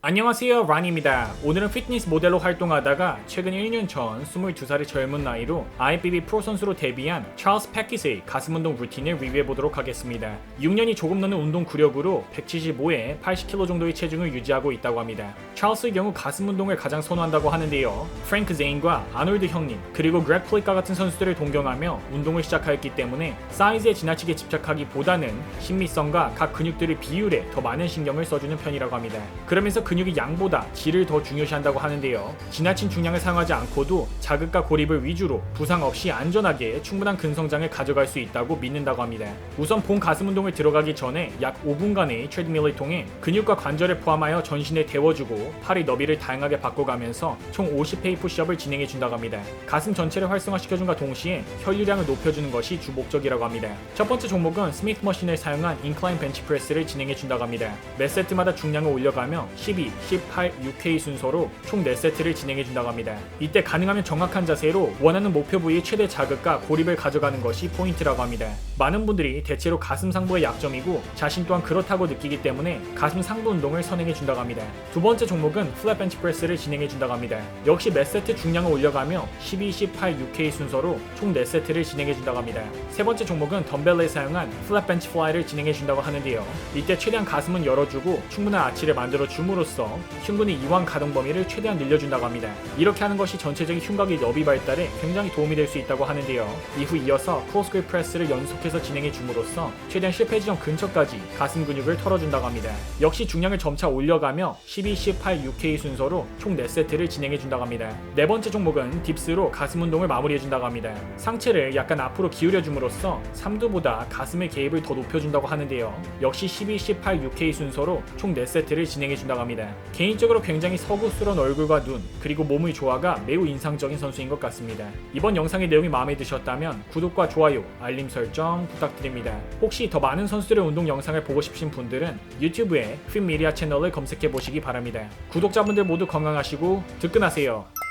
안녕하세요 란입니다. 오늘은 피트니스 모델로 활동하다가 최근 1년 전 22살의 젊은 나이로 IFBB 프로 선수로 데뷔한 찰스 패킷의 가슴 운동 루틴을 리뷰해 보도록 하겠습니다. 6년이 조금 넘는 운동 구력으로 175에 80kg 정도의 체중을 유지하고 있다고 합니다. 찰스의 경우 가슴 운동을 가장 선호한다고 하는데요. 프랭크 제인과 아놀드 형님 그리고 그렉 플리카 같은 선수들을 동경하며 운동을 시작하였기 때문에 사이즈에 지나치게 집착하기보다는 신미성과 각 근육들의 비율에 더 많은 신경을 써주는 편이라고 합니다. 그러면서 근육이 양보다 질을 더 중요시한다고 하는데요. 지나친 중량을 사용하지 않고도 자극과 고립을 위주로 부상 없이 안전하게 충분한 근성장을 가져갈 수 있다고 믿는다고 합니다. 우선 본 가슴 운동을 들어가기 전에 약 5분간의 트레드밀을 통해 근육과 관절을 포함하여 전신에 데워주고 팔의 너비를 다양하게 바꿔가면서 총 50회의 푸시업을 진행해 준다고 합니다. 가슴 전체를 활성화시켜준과 동시에 혈류량을 높여주는 것이 주 목적이라고 합니다. 첫 번째 종목은 스미트 머신을 사용한 인클라인 벤치 프레스를 진행해 준다고 합니다. 매 세트마다 중량을 올려가며 12, 18, 6K 순서로 총 4세트를 진행해 준다고 합니다. 이때 가능하면 정확한 자세로 원하는 목표 부위의 최대 자극과 고립을 가져가는 것이 포인트라고 합니다. 많은 분들이 대체로 가슴 상부의 약점이고 자신 또한 그렇다고 느끼기 때문에 가슴 상부 운동을 선행해 준다고 합니다. 두 번째 종목은 플랫 벤치 프레스를 진행해 준다고 합니다. 역시 몇 세트 중량을 올려가며 12, 18, 6K 순서로 총 4세트를 진행해 준다고 합니다. 세 번째 종목은 덤벨을 사용한 플랫 벤치 플라이를 진행해 준다고 하는데요. 이때 최대한 가슴은 열어주고 충분한 아치를 만들어 줌으로써 흉근의 이완 가동 범위를 최대한 늘려준다고 합니다. 이렇게 하는 것이 전체적인 흉곽의 너비 발달에 굉장히 도움이 될 수 있다고 하는데요. 이후 이어서 크로스 그립 프레스를 연속해서 진행해 줌으로써 최대한 실패 지점 근처까지 가슴 근육을 털어준다고 합니다. 역시 중량을 점차 올려가며 12, 18, 6K 순서로 총 4세트를 진행해 준다고 합니다. 네 번째 종목은 딥스로 가슴 운동을 마무리해 준다고 합니다. 상체를 약간 앞으로 기울여 줌으로써 삼두보다 가슴의 개입을 더 높여준다고 하는데요. 역시 12, 18, 6K 순서로 총 4세트를 진행해 준다고 합니다. 개인적으로 굉장히 서구스러운 얼굴과 눈, 그리고 몸의 조화가 매우 인상적인 선수인 것 같습니다. 이번 영상의 내용이 마음에 드셨다면 구독과 좋아요, 알림 설정 부탁드립니다. 혹시 더 많은 선수들의 운동 영상을 보고 싶으신 분들은 유튜브에 핀미디아 채널을 검색해 보시기 바랍니다. 구독자분들 모두 건강하시고 득근하세요.